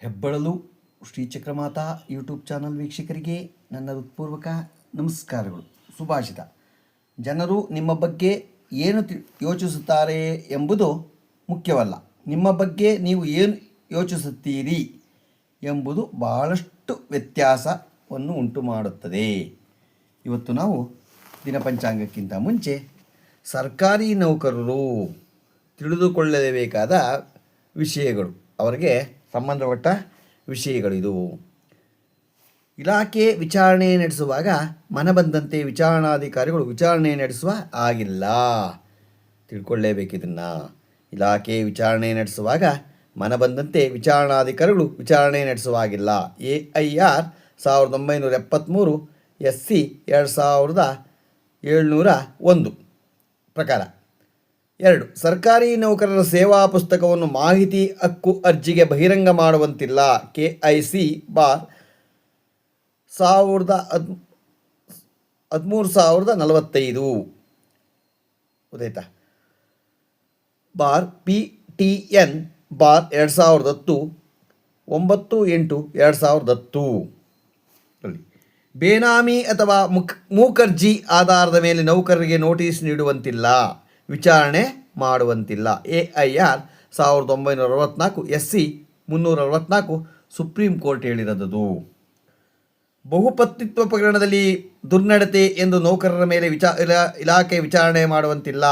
ಹೆಬ್ಬಳಲು ಶ್ರೀಚಕ್ರಮಾತಾ YouTube channel ವೀಕ್ಷಕರಿಗೆ ನನ್ನ ಹೃತ್ಪೂರ್ವಕ ನಮಸ್ಕಾರಗಳು. ಸುಭಾಷಿತ. ಜನರು ನಿಮ್ಮ ಬಗ್ಗೆ ಏನು ತಿ, ಯೋಚಿಸುತ್ತಾರೆ ಎಂಬುದು ಮುಖ್ಯವಲ್ಲ. ನಿಮ್ಮ ಬಗ್ಗೆ ನೀವು ಏನು ಯೋಚಿಸುತ್ತೀರಿ ಎಂಬುದು ಬಹಳಷ್ಟು ವ್ಯತ್ಯಾಸವನ್ನು ಉಂಟು ಮಾಡುತ್ತದೆ. ಇವತ್ತು ನಾವು ದಿನಪಂಚಾಂಗಕ್ಕಿಂತ ಮುಂಚೆ ಸರ್ಕಾರಿ ನೌಕರರು ತಿಳಿದುಕೊಳ್ಳಲೇಬೇಕಾದ ವಿಷಯಗಳು. ಅವರಿಗೆ ಸಂಬಂಧಪಟ್ಟ ವಿಷಯಗಳಿದು ಇಲಾಖೆ ವಿಚಾರಣೆ ನಡೆಸುವಾಗ ಮನಬಂದಂತೆ ವಿಚಾರಣಾಧಿಕಾರಿಗಳು ವಿಚಾರಣೆ ನಡೆಸುವ ಆಗಿಲ್ಲ. ತಿಳ್ಕೊಳ್ಳೇಬೇಕಿದನ್ನು ಇಲಾಖೆ ವಿಚಾರಣೆ ನಡೆಸುವಾಗ ಮನಬಂದಂತೆ ವಿಚಾರಣಾಧಿಕಾರಿಗಳು ವಿಚಾರಣೆ ನಡೆಸುವಾಗಿಲ್ಲ ಎ ಐ ಆರ್ ಸಾವಿರದ ಒಂಬೈನೂರ ಎಪ್ಪತ್ತ್ಮೂರು ಎಸ್ ಸಿ ಎರಡು ಸಾವಿರದ ಏಳ್ನೂರ ಒಂದು ಪ್ರಕಾರ. ಎರಡು, ಸರ್ಕಾರಿ ನೌಕರರ ಸೇವಾ ಪುಸ್ತಕವನ್ನು ಮಾಹಿತಿ ಹಕ್ಕು ಅರ್ಜಿಗೆ ಬಹಿರಂಗ ಮಾಡುವಂತಿಲ್ಲ. ಕೆ ಐ ಸಿ ಬಾರ್ ಸಾವಿರದ ಹದ್, ಹದಿಮೂರು ಸಾವಿರದ ನಲವತ್ತೈದು. ಗೊತ್ತಾಯ್ತಾ? Bar P T N bar ಎರಡು ಸಾವಿರದ ಹತ್ತು, ಒಂಬತ್ತು ಎಂಟು ಎರಡು ಸಾವಿರದ ಹತ್ತು. ಬೇನಾಮಿ ಅಥವಾ ಮುಖ್ ಮೂಕರ್ಜಿ ಆಧಾರದ ಮೇಲೆ ನೌಕರರಿಗೆ ನೋಟಿಸ್ ನೀಡುವಂತಿಲ್ಲ. ವಿಚಾರಣೆ ಮಾಡುವಂತಿಲ್ಲ. ಎ ಐ ಆರ್ ಸಾವಿರದ ಒಂಬೈನೂರ ಅರವತ್ತ್ನಾಲ್ಕು ಎಸ್ ಸಿ ಮುನ್ನೂರ ಅರವತ್ತ್ನಾಲ್ಕು ಸುಪ್ರೀಂ ಕೋರ್ಟ್ ಹೇಳಿರದದು ಬಹುಪತ್ನಿತ್ವ ಪ್ರಕರಣದಲ್ಲಿ ದುರ್ನಡತೆ ಎಂದು ನೌಕರರ ಮೇಲೆ ವಿಚಾ ಇಲಾ ಇಲಾಖೆ ವಿಚಾರಣೆ ಮಾಡುವಂತಿಲ್ಲ.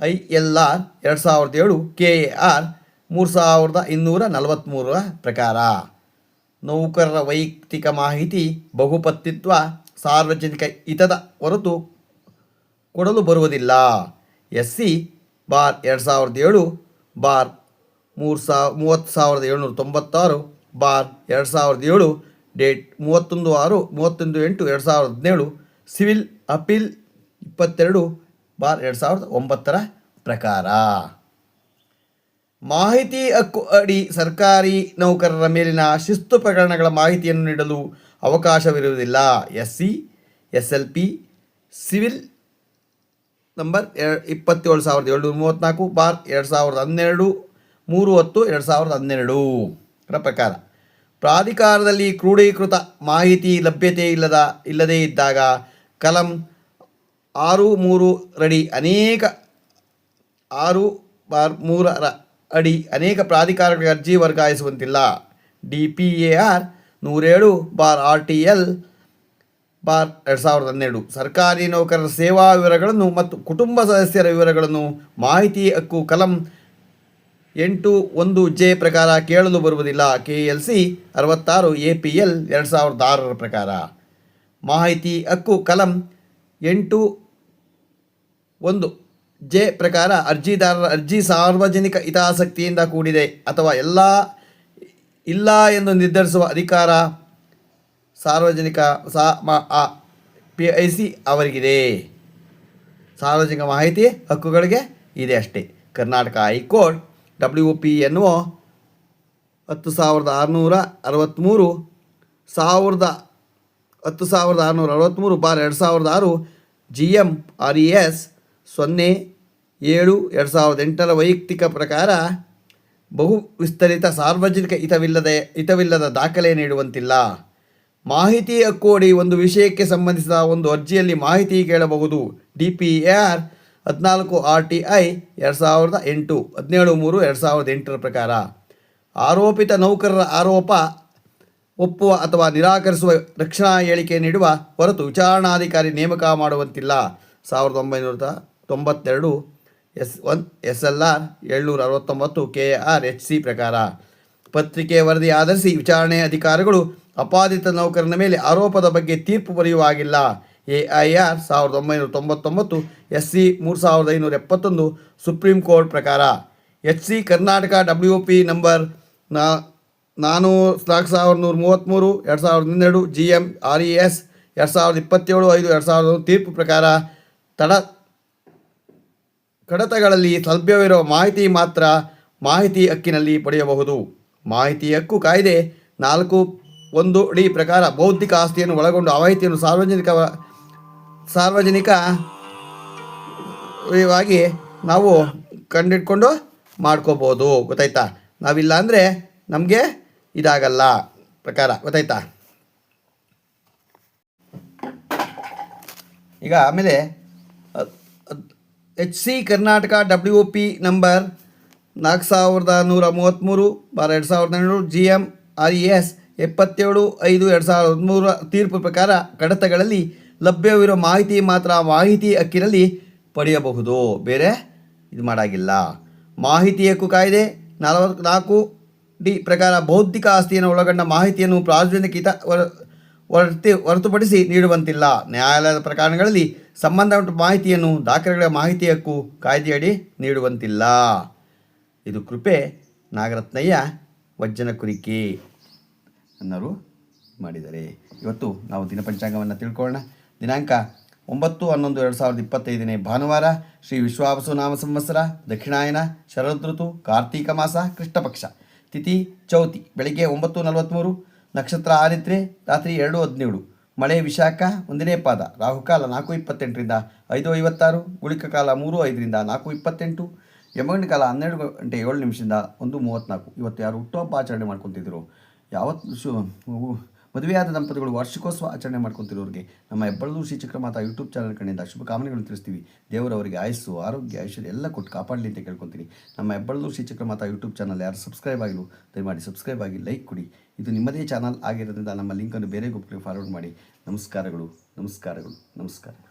ಐ ಎಲ್ ಆರ್ ಎರಡು ಸಾವಿರದ ಏಳು, ಕೆ ಎ ಆರ್ ಮೂರು ಸಾವಿರದ ಇನ್ನೂರ ನಲವತ್ತ್ಮೂರರ ಪ್ರಕಾರ. ನೌಕರರ ವೈಯಕ್ತಿಕ ಮಾಹಿತಿ, ಬಹುಪತ್ನಿತ್ವ, ಸಾರ್ವಜನಿಕ ಹಿತದ ಹೊರತು ಕೊಡಲು ಬರುವುದಿಲ್ಲ. ಎಸ್ ಸಿ ಬಾರ್ ಎರಡು ಸಾವಿರದ ಏಳು, ಬಾರ್ ಮೂರು ಸಾವ್ ಮೂವತ್ತು ಸಾವಿರದ ಏಳ್ನೂರ ತೊಂಬತ್ತಾರು ಬಾರ್ ಎರಡು ಸಾವಿರದ ಏಳು, ಡೇಟ್ ಮೂವತ್ತೊಂದು ಆರು, ಮೂವತ್ತೊಂದು ಎಂಟು, ಎರಡು ಸಾವಿರದ ಹದಿನೇಳು, ಸಿವಿಲ್ ಅಪೀಲ್ ಇಪ್ಪತ್ತೆರಡು, ಬಾರ್ ಎರಡು ಸಾವಿರದ ಒಂಬತ್ತರ ಪ್ರಕಾರ. ಮಾಹಿತಿ ಹಕ್ಕು ಅಡಿ ಸರ್ಕಾರಿ ನೌಕರರ ಮೇಲಿನ ಶಿಸ್ತು ಪ್ರಕರಣಗಳ ಮಾಹಿತಿಯನ್ನು ನೀಡಲು ಅವಕಾಶವಿರುವುದಿಲ್ಲ. S C S L P civil number A ಇಪ್ಪತ್ತೇಳು ಸಾವಿರದ ಏಳ್ನೂರ ಮೂವತ್ತ್ನಾಲ್ಕು, ಬಾರ್ ಎರಡು ಸಾವಿರದ ಹನ್ನೆರಡು, ಮೂರು ಹತ್ತು, ಎರಡು ಸಾವಿರದ ಹನ್ನೆರಡು. ರ ಪ್ರಕಾರ, ಪ್ರಾಧಿಕಾರದಲ್ಲಿ ಕ್ರೋಢೀಕೃತ ಮಾಹಿತಿ ಲಭ್ಯತೆ ಇಲ್ಲದ ಇಲ್ಲದೇ ಇದ್ದಾಗ ಕಲಂ ಆರು ಮೂರು ರಡಿ ಅನೇಕ ಆರು ಬಾರ್ ಮೂರರ ಅಡಿ ಅನೇಕ ಪ್ರಾಧಿಕಾರಗಳಿಗೆ ಅರ್ಜಿ ವರ್ಗಾಯಿಸುವಂತಿಲ್ಲ. D P A R ನೂರೇಳು bar R T L bar ಎರಡು ಸಾವಿರದ ಹನ್ನೆರಡು. ಸರ್ಕಾರಿ ನೌಕರರ ಸೇವಾ ವಿವರಗಳನ್ನು ಮತ್ತು ಕುಟುಂಬ ಸದಸ್ಯರ ವಿವರಗಳನ್ನು ಮಾಹಿತಿ ಹಕ್ಕು ಕಲಂ ಎಂಟು ಒಂದು ಜೆ ಪ್ರಕಾರ ಕೇಳಲು ಬರುವುದಿಲ್ಲ. ಕೆ ಎಲ್ ಸಿ ಅರವತ್ತಾರು ಎ ಪಿ ಎಲ್ ಎರಡು ಸಾವಿರದ ಆರರ ಪ್ರಕಾರ. ಮಾಹಿತಿ ಹಕ್ಕು ಕಲಂ ಎಂಟು ಒಂದು ಜೆ ಪ್ರಕಾರ ಅರ್ಜಿದಾರರ ಅರ್ಜಿ ಸಾರ್ವಜನಿಕ ಹಿತಾಸಕ್ತಿಯಿಂದ ಕೂಡಿದೆ ಅಥವಾ ಎಲ್ಲ ಇಲ್ಲ ಎಂದು ನಿರ್ಧರಿಸುವ ಅಧಿಕಾರ ಸಾರ್ವಜನಿಕ ಸಾ ಮಾ ಆ ಪಿ ಐ ಸಿ ಅವರಿಗಿದೆ. ಸಾರ್ವಜನಿಕ ಮಾಹಿತಿ ಹಕ್ಕುಗಳಿಗೆ ಇದೆ ಅಷ್ಟೇ. Karnataka high court W P N O ಹತ್ತು ಸಾವಿರದ ಆರುನೂರ ಅರವತ್ತ್ಮೂರು ಸಾವಿರದ ಹತ್ತು ಸಾವಿರದ ಆರುನೂರ ಅರವತ್ತ್ಮೂರು ಬಾರ್ ಎರಡು ಸಾವಿರದ ಆರು G M R E S ಸೊನ್ನೆ ಏಳು ಎರಡು ಸಾವಿರದ ಎಂಟರ ವೈಯಕ್ತಿಕ ಪ್ರಕಾರ ಬಹು ವಿಸ್ತರಿತ ಸಾರ್ವಜನಿಕ ಹಿತವಿಲ್ಲದೆ ಹಿತವಿಲ್ಲದ ದಾಖಲೆ ನೀಡುವಂತಿಲ್ಲ. ಮಾಹಿತಿ ಹಕ್ಕು ಅಡಿ ಒಂದು ವಿಷಯಕ್ಕೆ ಸಂಬಂಧಿಸಿದ ಒಂದು ಅರ್ಜಿಯಲ್ಲಿ ಮಾಹಿತಿ ಕೇಳಬಹುದು. ಡಿ ಪಿ ಆರ್ ಹದಿನಾಲ್ಕು ಆರ್ ಟಿ ಐ ಎರಡು ಸಾವಿರದ ಎಂಟು, ಹದಿನೇಳು ಮೂರು ಎರಡು ಸಾವಿರದ ಎಂಟರ ಪ್ರಕಾರ ಆರೋಪಿತ ನೌಕರರ ಆರೋಪ ಒಪ್ಪುವ ಅಥವಾ ನಿರಾಕರಿಸುವ ರಕ್ಷಣಾ ಹೇಳಿಕೆ ನೀಡುವ ಹೊರತು ವಿಚಾರಣಾಧಿಕಾರಿ ನೇಮಕ ಮಾಡುವಂತಿಲ್ಲ. ಸಾವಿರದ ಒಂಬೈನೂರ ತೊಂಬತ್ತೆರಡು S one S L R ಏಳ್ನೂರ ಅರವತ್ತೊಂಬತ್ತು ಕೆ ಆರ್ ಎಚ್ ಸಿ ಪ್ರಕಾರ ಪತ್ರಿಕೆ ವರದಿ ಆಧರಿಸಿ ವಿಚಾರಣೆ ಅಧಿಕಾರಿಗಳು ಅಪಾದಿತ ನೌಕರನ ಮೇಲೆ ಆರೋಪದ ಬಗ್ಗೆ ತೀರ್ಪು ಬರೆಯುವಾಗಿಲ್ಲ. ಎ ಐ ಆರ್ ಸಾವಿರದ ಒಂಬೈನೂರ ತೊಂಬತ್ತೊಂಬತ್ತು, ಎಸ್ ಸಿ ಮೂರು ಸಾವಿರದ ಐನೂರ ಎಪ್ಪತ್ತೊಂದು ಸುಪ್ರೀಂ ಕೋರ್ಟ್ ಪ್ರಕಾರ. H C Karnataka W P number ನಾನು ನಾಲ್ಕು ಸಾವಿರದ ನೂರ ಮೂವತ್ತ್ಮೂರು, ಎರಡು ಸಾವಿರದ ಹನ್ನೆರಡು G M R E S, ಎರಡು ಸಾವಿರದ ಇಪ್ಪತ್ತೇಳು, ಐದು, ಎರಡು ಸಾವಿರದ ತೀರ್ಪು ಪ್ರಕಾರ ತಡ, ಕಡತಗಳಲ್ಲಿ ಲಭ್ಯವಿರುವ ಮಾಹಿತಿ ಮಾತ್ರ ಮಾಹಿತಿ ಹಕ್ಕಿನಲ್ಲಿ ಪಡೆಯಬಹುದು. ಮಾಹಿತಿ ಹಕ್ಕು ಕಾಯ್ದೆ ನಾಲ್ಕು ಒಂದು ಡಿ ಪ್ರಕಾರ ಬೌದ್ಧಿಕ ಆಸ್ತಿಯನ್ನು ಒಳಗೊಂಡು ಅವಾಹಿತಿಯನ್ನು ಸಾರ್ವಜನಿಕ ಸಾರ್ವಜನಿಕ ವಾಗಿ ನಾವು ಕಂಡಿಟ್ಕೊಂಡು ಮಾಡ್ಕೋಬೋದು. ಗೊತ್ತಾಯ್ತಾ? ನಾವಿಲ್ಲ ಅಂದರೆ ನಮಗೆ ಇದಾಗಲ್ಲ. ಪ್ರಕಾರ, ಗೊತ್ತಾಯ್ತಾ? ಈಗ ಆಮೇಲೆ H C Karnataka W P number ನಾಲ್ಕು ಸಾವಿರದ ನೂರ ಮೂವತ್ತ್ಮೂರು ಬಾರ ಎರಡು ಸಾವಿರದ ಏಳ್ನೂರು G M R E S ಎಪ್ಪತ್ತೇಳು ಐದು ಎರಡು ಸಾವಿರದ ಹದಿಮೂರರ ತೀರ್ಪು ಪ್ರಕಾರ ಕಡತಗಳಲ್ಲಿ ಲಭ್ಯವಿರೋ ಮಾಹಿತಿ ಮಾತ್ರ ಮಾಹಿತಿ ಹಕ್ಕಿನಲ್ಲಿ ಪಡೆಯಬಹುದು. ಬೇರೆ ಇದು ಮಾಡಾಗಿಲ್ಲ. ಮಾಹಿತಿ ಹಕ್ಕು ಕಾಯ್ದೆ ನಲವತ್ತು ನಾಲ್ಕು ಡಿ ಪ್ರಕಾರ ಬೌದ್ಧಿಕ ಆಸ್ತಿಯನ್ನು ಒಳಗೊಂಡ ಮಾಹಿತಿಯನ್ನು ಸಾರ್ವಜನಿಕ ಹಿತ ಹೊರ- ಹೊರತು ಹೊರತುಪಡಿಸಿ ನೀಡುವಂತಿಲ್ಲ. ನ್ಯಾಯಾಲಯದ ಪ್ರಕರಣಗಳಲ್ಲಿ ಸಂಬಂಧಪಟ್ಟ ಮಾಹಿತಿಯನ್ನು ದಾಖಲೆಗಳ ಮಾಹಿತಿ ಹಕ್ಕು ಕಾಯ್ದೆಯಡಿ ನೀಡುವಂತಿಲ್ಲ. ಇದು ಕೃಪೆ ನಾಗರತ್ನಯ್ಯ, ವಜ್ಜನ ಕುರಿಕೆ. ಅನ್ನೋರು ಮಾಡಿದ್ದಾರೆ ಇವತ್ತು ನಾವು ದಿನಪಂಚಾಂಗವನ್ನು ತಿಳ್ಕೊಳ್ಳೋಣ. ದಿನಾಂಕ ಒಂಬತ್ತು ಹನ್ನೊಂದು ಎರಡು ಸಾವಿರದ ಇಪ್ಪತ್ತೈದನೇ ಭಾನುವಾರ ಶ್ರೀ ವಿಶ್ವಾವಸು ನಾಮ ಸಂವತ್ಸರ, ದಕ್ಷಿಣಾಯನ, ಶರದ್ ಋತು, ಕಾರ್ತೀಕ ಮಾಸ ಕೃಷ್ಣಪಕ್ಷ ತಿಥಿ ಚೌತಿ, ಬೆಳಿಗ್ಗೆ ಒಂಬತ್ತು ನಲವತ್ತ್ಮೂರು ನಕ್ಷತ್ರ ಆರಿದ್ರೆ ರಾತ್ರಿ ಎರಡು ಹದಿನೇಳು. ಮಳೆ, ವಿಶಾಖ, ಒಂದನೇ ಪಾದ, ರಾಹುಕಾಲ ನಾಲ್ಕು ಇಪ್ಪತ್ತೆಂಟರಿಂದ ಐದು ಐವತ್ತಾರು, ಗುಳಿಕ ಕಾಲ ಮೂರು ಐದರಿಂದ ನಾಲ್ಕು ಇಪ್ಪತ್ತೆಂಟು, ಯಮಗಂಡ ಕಾಲ ಹನ್ನೆರಡು ಗಂಟೆ ಏಳು ನಿಮಿಷದಿಂದ ಒಂದು ಮೂವತ್ತ್ನಾಲ್ಕು. ಇವತ್ತು ಯಾರು ಹುಟ್ಟುಹಬ್ಬ ಆಚರಣೆ ಮಾಡ್ಕೊತಿದ್ರು? ಯಾವತ್ತು ಶು ಮದುವೆಯಾದ ದಂಪತಿಗಳು ವಾರ್ಷಿಕೋತ್ಸವ ಆಚರಣೆ ಮಾಡ್ಕೊತಿರೋರಿಗೆ ನಮ್ಮ ಹೆಬ್ಬಳದು ಶ್ರೀ ಚಕ್ರಮಾತಾ ಯೂಟ್ಯೂಬ್ ಚಾನಲ್ ಕಡೆಯಿಂದ ಶುಭ ಕಾಮನೆಗಳನ್ನು ತಿಳಿಸ್ತೀವಿ. ದೇವರವರಿಗೆ ಆಯಸ್ಸು, ಆರೋಗ್ಯ, ಐಶ್ವರ್ಯ ಎಲ್ಲ ಕೊಟ್ಟು ಕಾಪಾಡಲಿ ಅಂತ ಕೇಳ್ಕೊತೀನಿ. ನಮ್ಮ ಹೆಬ್ಬಳದು ಶ್ರೀ ಚಕ್ರಮಾತಾ ಯೂಟ್ಯೂಬ್ ಚಾನಲ್ ಯಾರು ಸಬ್ಸ್ಕ್ರೈಬ್ ಆಗಿಲ್ಲ ದಯಮಾಡಿ ಸಬ್ಸ್ಕ್ರೈಬ್ ಆಗಿ ಲೈಕ್ ಕೊಡಿ. ಇದು ನಿಮ್ಮದೇ ಚಾನಲ್ ಆಗಿರೋದ್ರಿಂದ ನಮ್ಮ ಲಿಂಕನ್ನು ಬೇರೆ ಗ್ರೂಪ್ಗೆ ಫಾರ್ವರ್ಡ್ ಮಾಡಿ. ನಮಸ್ಕಾರಗಳು ನಮಸ್ಕಾರಗಳು ನಮಸ್ಕಾರಗಳು